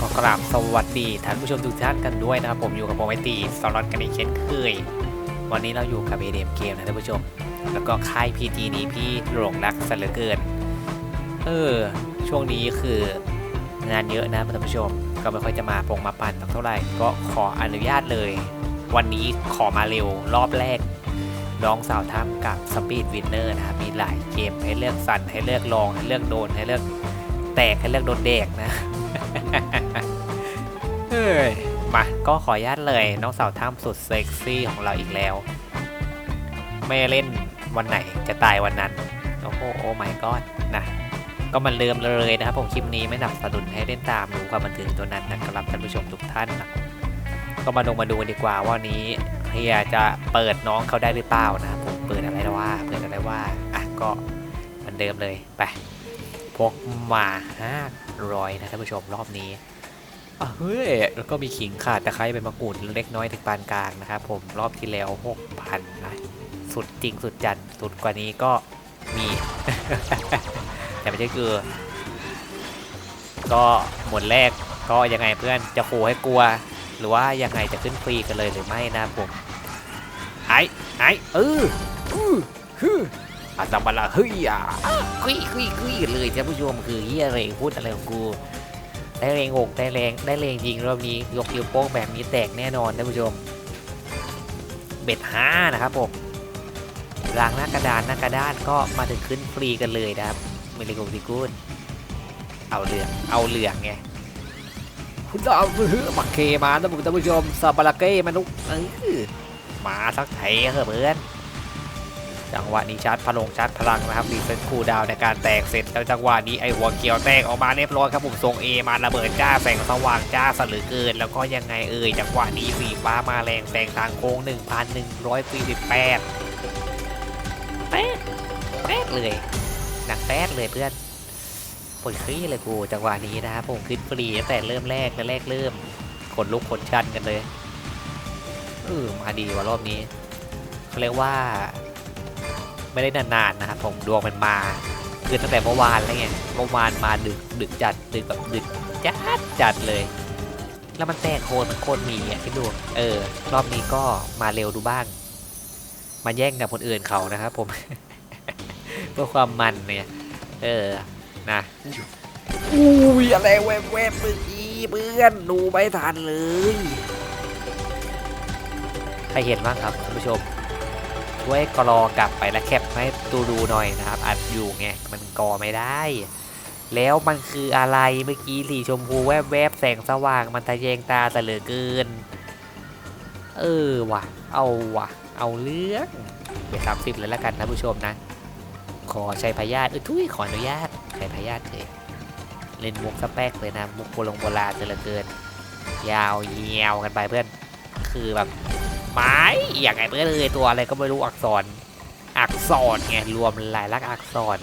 ก็กราบสวัสดีท่านผู้ชมทุกท่านกันด้วยนะครับผมอยู่กับผมไอตีสล็อตกันอีกเช่นเคย วันนี้เราอยู่กับ ADM เกมนะท่านผู้ชม แล้วก็ค่าย PG นี้พี่หลงรักซะเหลือเกิน เออ ช่วงนี้คืองานเยอะนะท่านผู้ชม ก็ไม่ค่อยจะมาปงมาปั่นสักเท่าไหร่ ก็ขออนุญาตเลย วันนี้ขอมาเร็วรอบแรกน้องสาวถ้ำกับสปีดวินเนอร์นะครับมีหลายเกมให้เลือกสั่นให้เลือกลองให้เลือกโดนให้เลือกแตกให้เลือกโดนเด็กนะ เฮ้ย มาก็ขออนุญาตเลยน้องสาวถ้ำสุดเซ็กซี่ของเราอีกแล้ว ไม่เล่นวันไหนจะตายวันนั้น โอ้โหโอ้ my god นะ ก็มันเริ่มเลยนะครับผมคลิปนี้ไม่หนับสนุนให้เล่นตามดูความบันเทิงตัวนั้นนะครับท่านผู้ชมทุกท่านนะก็มาลงมาดูดีกว่าว่าวันนี้เฮียจะเปิดน้องเขาได้หรือเปล่านะครับผมเปิดอะไรแล้วว่าเปิดอะไรว่าอะก็เหมือนเดิมเลยไป พกมา500นะท่านผู้ชมรอบนี้เฮ้ยแล้วก็มีขิงขาดตะไคร้เป็นมะกรูดเล็กน้อยถึงปานกลางนะครับผมรอบที่แล้ว6,000นะสุดจริงสุดจัดสุดกว่านี้ก็มี แต่ไม่ใช่คือ ก็หมดแรกก็ยังไงเพื่อนจะขู่ให้กลัว หรือว่ายังไงจะขึ้นฟรีกันเลยหรือไม่นะผมไอ้ไอ้เอออือฮึ อาตมาละเฮ้ยอะคุยคุยคุยเลยท่านผู้ชมคือเฮียอะไรพูดอะไรของกู ได้แรงอกได้แรงได้แรงจริงรอบนี้ยกนิ้วโป้งแบบนี้แตกแน่นอนท่านผู้ชม เบ็ดห้านะครับผมรางหน้ากระดานหน้ากระดานก็มาถึงขึ้นฟรีกันเลยนะครับม่เลยกดีกูนเอาเหลืองเอาเหลืองไงคุณเอาฮือบักเคมาท่านผู้ท่านผู้ชมซาบาราเก้มานุกเออมาสักไถเถอะเพื่อน จังหวะนี้ชาร์จพลังชาร์จพลังนะครับรีเซ็ตคูลดาวในการแตกเสร็จแล้วจังหวะนี้ไอหัวเขียวแตกออกมาเรียบร้อยครับผมทรงเอมาระเบิดจ้าแสงสว่างจ้าสลือเกิน แล้วก็ยังไงเอ่ยจังหวะนี้สีฟ้ามาแรงแสงทางโค้ง 1,148แป๊ดแป๊ดเลยหนักแป๊ดเลยเพื่อนปวดขี้เลยกูจังหวะนี้นะครับผมขึ้นฟรีตั้งแต่เริ่มแรกและแรกเริ่มขนลุกขนชันกันเลยเออมาดีว่ารอบนี้เขาเรียกว่า ไม่ได้นานๆนะครับผมดวงมันมาคือตั้งแต่เมื่อวานแล้วไงเมื่อวานมาดึกดึกจัดดึกแบบดึกจัดจัดเลย แล้วมันแตกโคนมันโคตรมีอะคิดดูเออ รอบนี้ก็มาเร็วดูบ้าง มาแย่งกับคนอื่นเขานะครับผมเพื่อความมันเนี่ยเออนะอุ้ยอะไรแวบแวบเมื่อกี้เพื่อนดูไม่ทันเลย ใครเห็นบ้างครับท่านผู้ชม ช่วยกรอกลับไปแล้วแคปให้ดูดูหน่อยนะครับอัดอยู่ไงมันกอไม่ได้ แล้วมันคืออะไรเมื่อกี้สีชมพูแวบแวบๆแสงสว่างมันทะแยงตาแต่เหลือเกิน เออว่ะ เอาว่ะ เอาเรื่องไปสามสิบเลยแล้วกันนะผู้ชมนะ ขอใช้พยาธิเออทุยขออนุญาตใช้พยาธิเลยเล่นมุกสแป๊กเลยนะมุกโบราณโบราณเหลือเกิน ยาวเยียวกันไปเพื่อน คือแบบ ไม้อย่างไงเพื่อนเลยตัวอะไรก็ไม่รู้อักษร อักษรไงรวมลายลักษณ์อักษร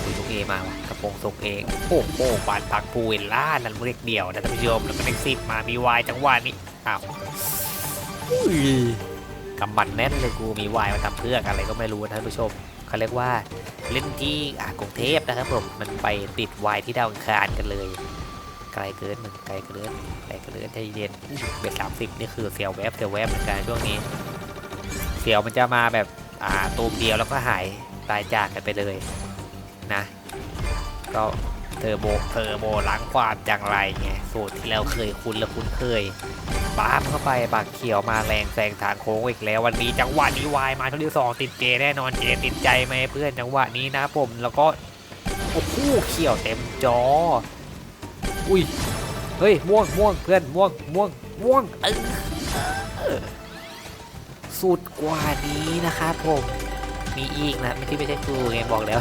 คุยลูกเอมาวะกระโปรงทรงเองโอ้โหบานพักปูเวลล่านั่นเรียกเดี่ยวนะท่านผู้ชมแล้วก็เล็กสิบมามีวายจังหวะนี้อ้าวกำบันแน่นเลยกูมีวายมาทำเพื่ออะไรก็ไม่รู้นะท่านผู้ชมเขาเรียกว่าเล่นที่กรุงเทพนะครับผมมันไปติดวายที่ดาวอังคารกันเลย ลเกินมึงไกลเกินไกลเกินใจเย็นเบ็ดสามสิบนี่คือเสียวแวบเสียวแวบเหมือนกันช่วงนี้ เสียวมันจะมาแบบอ่าตูมเดียวแล้วก็หายตายจากกันไปเลยนะก็เทอร์โบเทอร์โบล้างความจังไรไงสูตรที่เราเคยคุ้นและคุ้นเคยป้ามเข้าไปบักเขียวมาแรงแซงทางโค้งอีกแล้ววันนี้จังหวะนี้วายมาช่วงที่สองติดเจแน่นอนเจติดใจไหมเพื่อนจังหวะนี้นะผมแล้วก็โอ้โหเขียวเต็มจอ อุ้ย เฮ้ย ม่วงม่วงเพื่อน ม่วงม่วงม่วงเออสุดกว่านี้นะครับผม มีอีกนะไม่ที่ไม่ใช่กูไงบอกแล้ว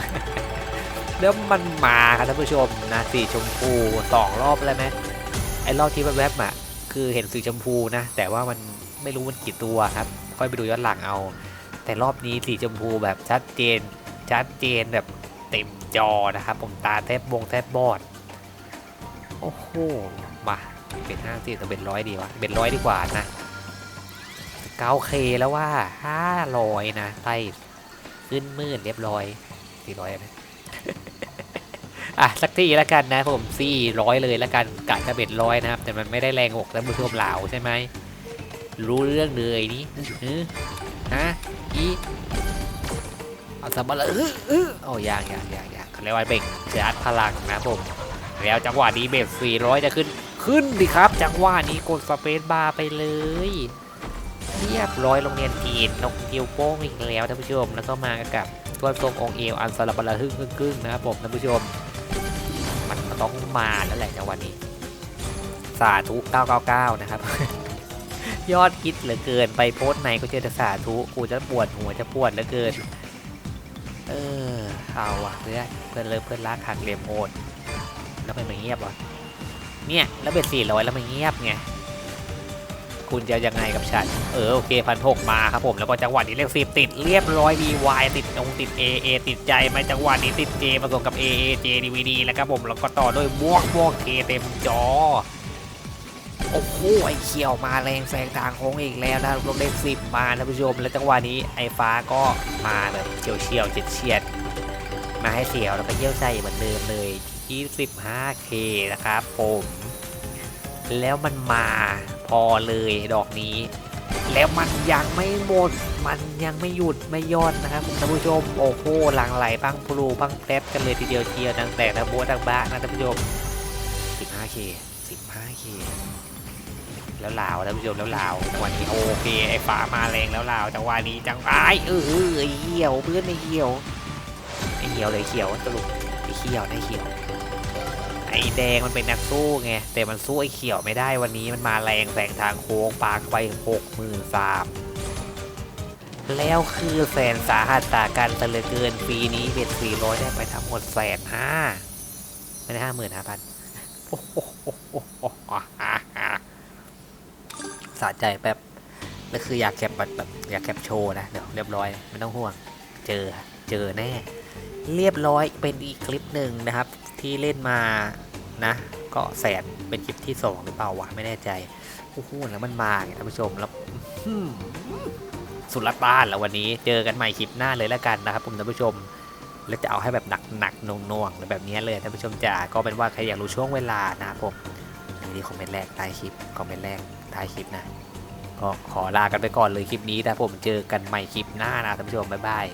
แล้วมันมาครับท่านผู้ชมนะสีชมพูสองรอบแล้วไหมไอ้รอบที่แวบๆอะคือเห็นสีชมพูนะ แต่ว่ามันไม่รู้มันกี่ตัวครับ ค่อยไปดูย้อนหลังเอา แต่รอบนี้สีชมพูแบบชัดเจน ชัดเจนแบบเต็มจอนะครับผมตาแทบบงแทบบอด โอ้โหมาเป็นห้าสิบแต่เป็นร้อยดีวะเป็นร้อยดีกว่านะเก้าเคแล้วว่าห้าร้อยนะไล่ขึ้นมื่นเรียบร้อยสี่ร้อยไหมอะสักทีแล้วกันนะผมสี่ร้อยเลยแล้วกันกะจะเป็นร้อยนะครับ แต่มันไม่ได้แรงอกแล้วมือชมเหลาใช่ไหมรู้เรื่องเลยนี่ฮะอีเอาสมบัติเออเออโอ้ยางยางยางยางเขาเรียกว่าเบ่งชาร์จพลังนะผม แล้วจังหวะนี้เบส400 จะขึ้น ขึ้นดิครับ จังหวะนี้กดสเปซบาร์ไปเลย เรียบร้อยโรงเรียนจีนนกกิวโป้งอีกแล้วท่านผู้ชม แล้วก็มากับตัวทรงองเอวอันสลับบลาฮึ่งกึ่งกึ่งนะครับผมท่านผู้ชม มันต้องมาแล้วแหละจังหวะนี้ สาธุ 999 นะครับ ยอดคิดเหลือเกินไปโพสต์ไหนก็เจอแต่สาธุ กูจะปวดหัวจะปวดเหลือเกิน เออ เอาว่ะเพื่อนเพื่อนเลิฟเพื่อนรักหักเหลี่ยมโหด แล้วมันไม่เงียบวะเนี่ยแล้วเป็นสี่ร้อยแล้วมันเงียบไงคุณจะยังไงกับฉัน เออโอเคพันหกมาครับผมแล้วก็จังหวะนี้เลขสิบติดเรียบร้อย VY ติดองติด AA ติดใจไหมจังหวะนี้ติด J ผสมกับ AA J DVD แล้วครับผมแล้วก็ต่อด้วยบวกบวก K เต็มจอ โอ้โหไอเขียวมาแรงแซงทางโค้งอีกแล้วนะลงเลขสิบมาท่านผู้ชม แล้วจังหวะนี้ไอฟ้าก็มาแบบเฉียวเฉียวเฉียดเฉียดมาให้เสียวแล้วก็เยี่ยวใจเหมือนเดิมเลย 25K นะครับผม แล้วมันมาพอเลยดอกนี้ แล้วมันยังไม่หมด มันยังไม่หยุดไม่ย่อนนะครับท่านผู้ชมโอ้โหหลังไหลพังพลูพังแป๊บกันเลยทีเดียวเชียวดังแต่ดังโบ๊ะดังบ้านะท่านผู้ชม 15K 15K แล้วลาวท่านผู้ชมแล้วลาวจังหวะนี้โอเคไอ้ฟ้ามาแรงแล้วลาวจังหวะนี้จังไอ้เออเหี่ยวเพื่อนไอ้เหี่ยวไอ้เหี่ยวเลยเขียวสรุปไอ้เขียวไอ้เขียว อ้แดงมันเป็นนักสู้ไง แต่มันสู้ไอ้เขียวไม่ได้วันนี้มันมาแรงแสงทางโค้งปากไปหกหมื่นสามแล้วคือแสนสาหัสตากันซะเลือเกินปีนี้เบ็ดสี่ร้อยได้ไปทั้งหมดแสนห้าไม่ได้ห้าหมื่นห้าพันสะใจแป๊บแล้วคืออยากแคปแบบแบบอยากแคปโชว์นะเดี๋ยวเรียบร้อยไม่ต้องห่วง เจอเจอแน่ เรียบร้อยเป็นอีกคลิปหนึ่งนะครับ ที่เล่นมา นะ ก็แสนเป็นคลิปที่สองหรือเปล่าวะไม่แน่ใจโอ้โหแล้วมันมาไงท่านผู้ชมแล้วอื้อหือสุดละต้านแล้ววันนี้เจอกันใหม่คลิปหน้าเลยแล้วกันนะครับผมท่านผู้ชมแล้วจะเอาให้แบบหนักหนักๆน่วงน่วงๆแบบนี้เลยท่านผู้ชมจ๋าก็เป็นว่าใครอยากรู้ช่วงเวลานะครับผมนี่ที่คอมเมนต์แรกใต้คลิปคอมเมนต์แรกใต้คลิปนะก็ขอลากันไปก่อนเลยคลิปนี้นะผมเจอกันใหม่คลิปหน้านะท่านผู้ชมบ๊ายบาย